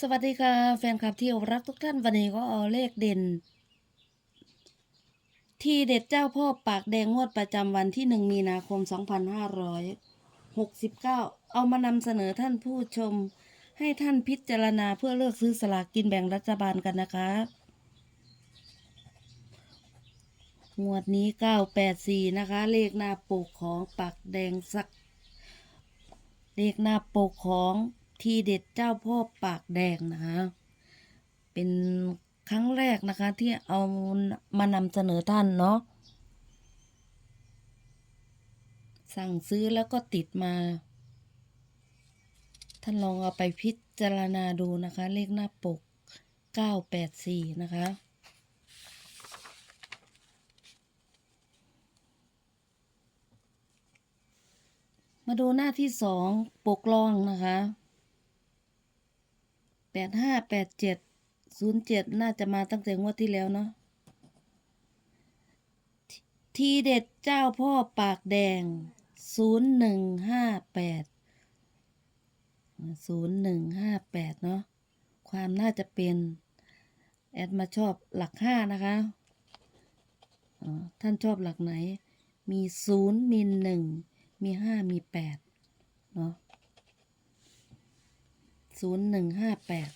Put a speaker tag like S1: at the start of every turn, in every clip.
S1: สวัสดีค่ะ แฟนคลับที่รักทุกท่านวันนี้ก็เอาเลขเด่น ที่เด็ดเจ้าพ่อปากแดงงวดประจำวันที่หนึ่งมีนาคม 2569 เอามานำเสนอท่านผู้ชม ให้ท่านพิจารณาเพื่อเลือกซื้อสลากกินแบ่งรัฐบาลกันนะคะ งวดนี้ 984 นะคะ เลขหน้าปกของปากแดงสัก เลขหน้าปกของ ทีเด็ดเจ้าพ่อปากแดงนะคะ เป็นครั้งแรกนะคะที่เอามานำเสนอท่านเนาะสั่งซื้อแล้วก็ติดมา ท่านลองเอาไปพิจารณาดูนะคะ เลขหน้าปก 984 นะคะ มาดูหน้าที่สองปกลองนะคะ แปดห้าแปดเจ็ดศูนย์เจ็ดน่าจะมาตั้งแต่งวดที่แล้วเนาะทีเด็ดเจ้าพ่อปากแดงศูนย์หนึ่งห้าแปดศูนย์หนึ่งห้าแปดเนาะความน่าจะเป็น แอดมาชอบหลักห้านะคะท่านชอบหลักไหน มีศูนย์มีหนึ่งมีห้ามีแปดเนาะ ศูนย์หนึ่งห้าแปด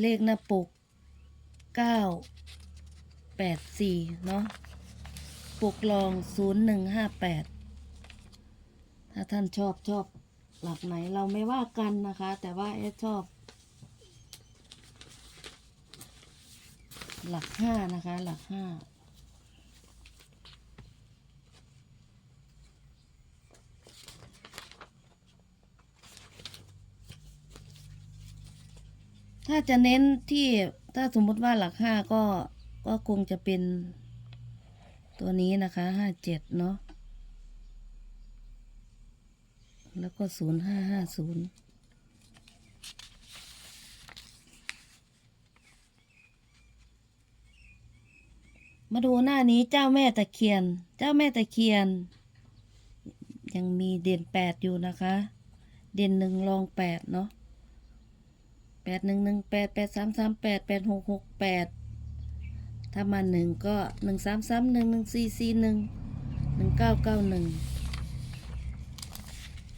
S1: เลขหน้าปกเก้าแปดสี่เนาะปกลองศูนย์หนึ่งห้าแปดถ้าท่านชอบชอบหลักไหนเราไม่ว่ากันนะคะ แต่ว่าเอชอบ หลักห้านะคะ หลักห้า ถ้าจะเน้นที่ถ้าสมมติว่าหลักห้าก็ก็คงจะเป็นตัวนี้นะคะห้าเจ็ดเนาะแล้วก็ศูนย์ห้าห้าศูนย์มาดูหน้านี้เจ้าแม่ตะเคียน เจ้าแม่ตะเคียน ยังมีเด่นแปดอยู่นะคะ เด่นหนึ่งรองแปดเนาะ แปดหนึ่งหนึ่งแปดแปดสามสามแปดแปดหกหกแปดถ้ามาหนึ่งก็หนึ่งสามสามหนึ่งหนึ่งสี่สี่หนึ่งหนึ่งเก้าเก้าหนึ่ง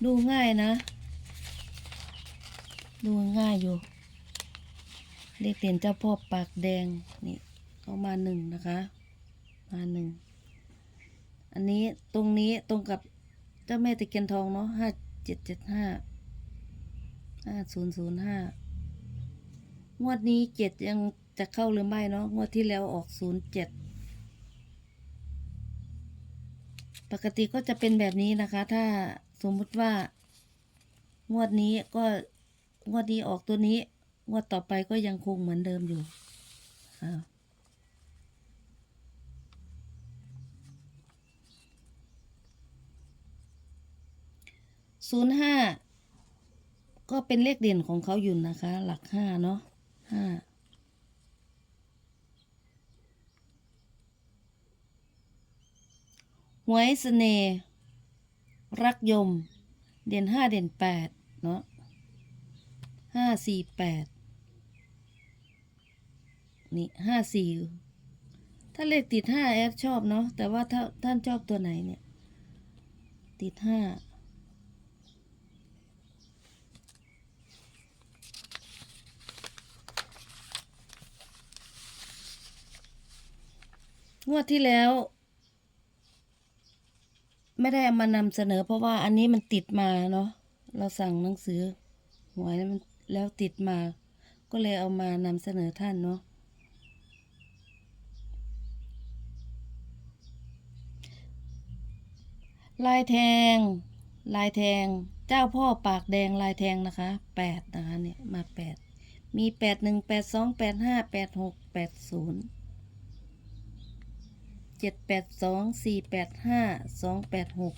S1: ดูง่ายนะ ดูง่ายอยู่เลขเด่นเจ้าพ่อปากแดงนี่ก็มาหนึ่งนะคะ มาหนึ่งอันนี้ตรงนี้ตรงกับเจ้าแม่ตะเคียนทองเนาะห้าเจ็ดเจ็ดห้าห้าศูนย์ศูนย์ห้า งวดนี้เจ็ดยังจะเข้าหรือไม่เนาะงวดที่แล้วออกศูนย์เจ็ดปกติก็จะเป็นแบบนี้นะคะ ถ้าสมมุติว่า งวดนี้ก็งวดนี้ออกตัวนี้ งวดต่อไปก็ยังคงเหมือนเดิมอยู่อ่าศูนย์ห้าก็เป็นเลขเด่นของเขาอยู่นะคะ หลักห้าเนาะ ห้าหวยเสน่รักยม เด่นห้าเด่นแปดเนาะห้าสี่แปดนี่ห้าสี่ถ้าเลขติดห้าแอดชอบเนาะแต่ว่าถ้าท่านชอบตัวไหนเนี่ย ติดห้า งวดที่แล้ว ไม่ได้เอามานำเสนอ เพราะว่าอันนี้มันติดมาเนาะเราสั่งหนังสือหวยแล้วมันแล้วติดมา ก็เลยเอามานำเสนอท่านเนาะลายแทง ลายแทง เจ้าพ่อปากแดงลายแทงนะคะแปดนะคะเนี่ยมาแปดมีแปดหนึ่งแปดสองแปดห้าแปดหกแปดศูนย์ เจ็ดแปดสองสี่แปดห้าสองแปดหก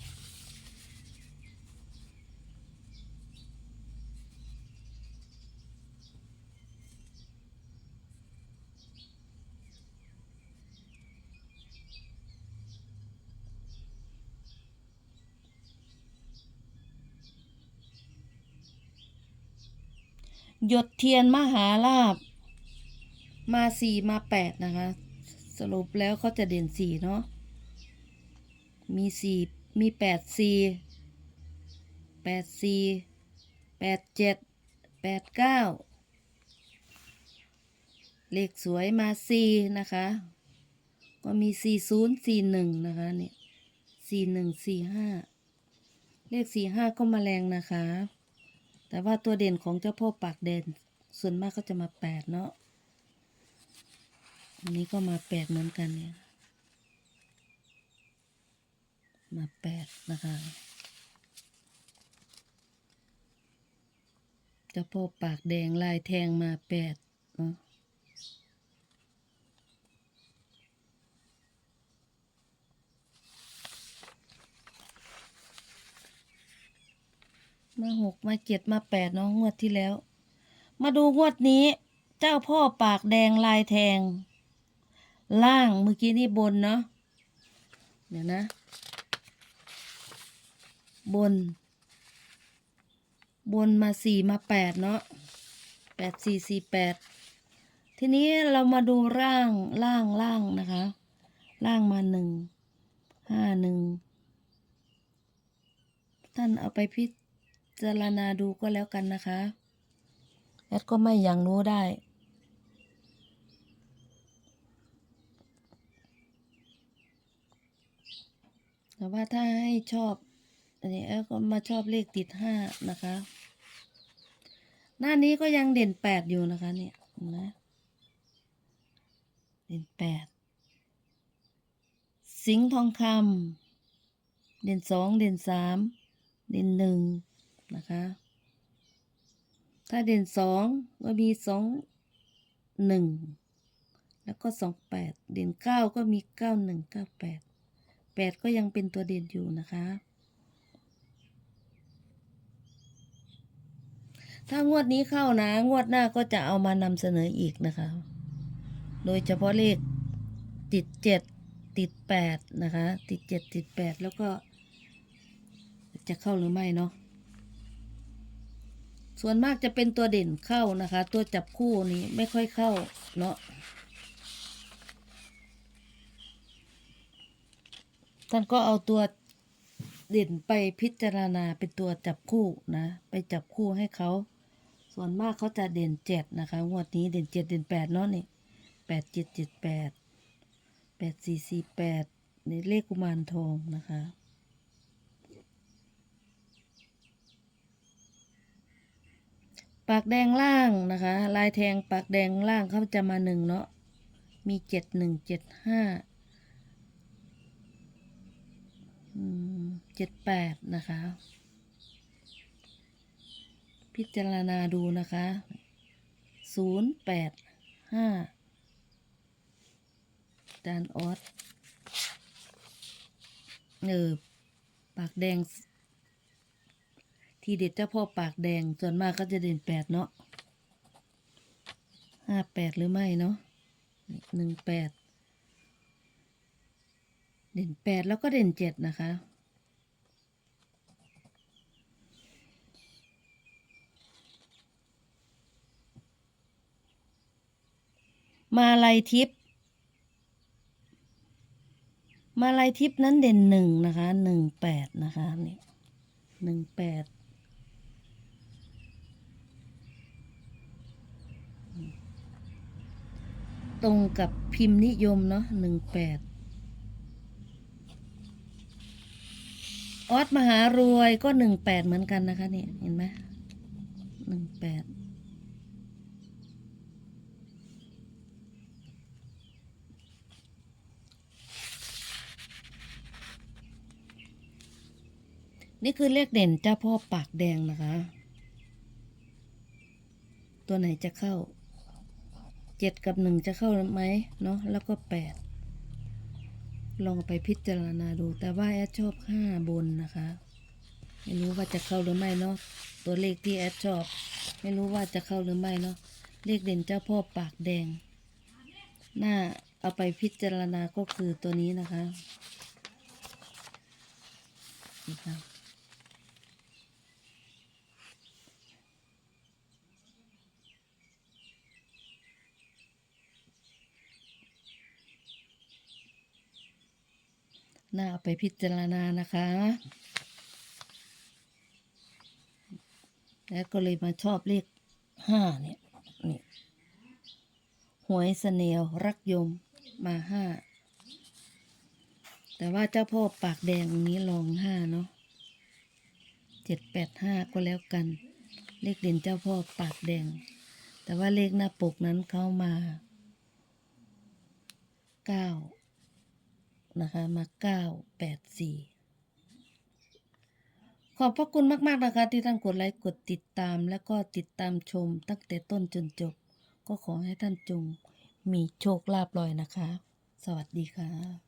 S1: หยดเทียนมหาลาบ มาสี่มาแปดนะคะ สรุปแล้วเขาจะเด่นสี่เนาะ มีสี่มีแปดสี่แปดสี่แปดเจ็ดแปดเก้าเลขสวยมาสี่นะคะ ก็มีสี่ศูนย์สี่หนึ่งนะคะเนี่ยสี่หนึ่งสี่ห้าเลขสี่ห้าก็มาแรงนะคะ แต่ว่าตัวเด่นของเจ้าพ่อปากเด่น ส่วนมากก็จะมาแปดเนาะ อันนี้ก็มาแปดเหมือนกันเนี่ย มาแปดนะคะเจ้าพ่อปากแดงลายแทงมาแปดเนาะมาหกมาเจ็ดมาแปดเนาะงวดที่แล้ว มาดูงวดนี้ เจ้าพ่อปากแดงลายแทง ล่างเมื่อกี้นี่บนเนาะเดี๋ยวนะ บน บนมาสี่มาแปดเนาะแปดสี่สี่แปดทีนี้เรามาดูร่างล่างล่างนะคะ ล่างมาหนึ่งห้าหนึ่งท่านเอาไปพิจารณาดูก็แล้วกันนะคะแอดก็ไม่อย่างรู้ได้ แต่ว่าถ้าให้ชอบ อันนี้แอลก็มาชอบเลขติดห้านะคะ หน้านี้ก็ยังเด่นแปดอยู่นะคะ เนี่ยนะเด่นแปดสิงหทองคำเด่นสองเด่นสามเด่นหนึ่งนะคะ ถ้าเด่นสองก็มีสองหนึ่งแล้วก็สองแปดเด่นเก้าก็มีเก้าหนึ่งเก้าแปด แปดก็ยังเป็นตัวเด่นอยู่นะคะ ถ้างวดนี้เข้านะ งวดหน้าก็จะเอามานำเสนออีกนะคะ โดยเฉพาะเลขติดเจ็ดติดแปดนะคะ ติดเจ็ดติดแปดแล้วก็ จะเข้าหรือไม่เนาะส่วนมากจะเป็นตัวเด่นเข้านะคะ ตัวจับคู่นี้ไม่ค่อยเข้าเนาะ ท่านก็เอาตัวเด่นไปพิจารณาเป็นตัวจับคู่นะ ไปจับคู่ให้เขา ส่วนมากเขาจะเด่นเจ็ดนะคะงวดนี้เด่นเจ็ดเด่นแปดเนาะนี่แปดเจ็ดเจ็ดแปดแปดสี่สี่แปดในเลขกุมารทองนะคะปากแดงล่างนะคะ ลายแทงปากแดงล่างเขาจะมาหนึ่งเนาะมีเจ็ดหนึ่งเจ็ดห้า เจ็ดแปดนะคะ พิจารณาดูนะคะศูนย์แปดห้าจานออสเออปากแดง ทีเด็ดเจ้าพ่อปากแดง ส่วนมากก็จะเด่นแปดเนาะห้าแปดหรือไม่เนาะหนึ่งแปด เด่นแปดแล้วก็เด่นเจ็ดนะคะ มาลายทิพย์มาลายทิพย์นั้นเด่นหนึ่งนะคะหนึ่งแปดนะคะนี่หนึ่งแปดตรงกับพิมพ์นิยมเนาะหนึ่งแปด ออสมหารวยก็หนึ่งแปดเหมือนกันนะคะเนี่ยเห็นไหมหนึ่งแปดนี่คือเลขเด่นเจ้าพ่อปากแดงนะคะ ตัวไหนจะเข้า เจ็ดกับหนึ่งจะเข้าไหมเนาะแล้วก็แปด ลองไปพิจารณาดู แต่ว่าแอดชอบห้าบนนะคะ ไม่รู้ว่าจะเข้าหรือไม่เนาะ ตัวเลขที่แอดชอบ ไม่รู้ว่าจะเข้าหรือไม่เนาะ เลขเด่นเจ้าพ่อปากแดง หน้าเอาไปพิจารณาก็คือตัวนี้นะคะนะคะ น่าไปพิจารณานะคะ แล้วก็เลยมาชอบเลขห้าเนี่ยนี่หวยเสนียวรักยมมาห้า แต่ว่าเจ้าพ่อปากแดงนี้ลองห้าเนาะเจ็ดแปดห้าก็แล้วกัน เลขเด่นเจ้าพ่อปากแดง แต่ว่าเลขหน้าปกนั้นเข้ามาเก้า นะคะมาเก้าแปดสี่ขอบพระคุณมากๆนะคะที่ท่านกดไลค์กดติดตาม แล้วก็ติดตามชมตั้งแต่ต้นจนจบ ก็ขอให้ท่านจงมีโชคลาภลอยนะคะ สวัสดีค่ะ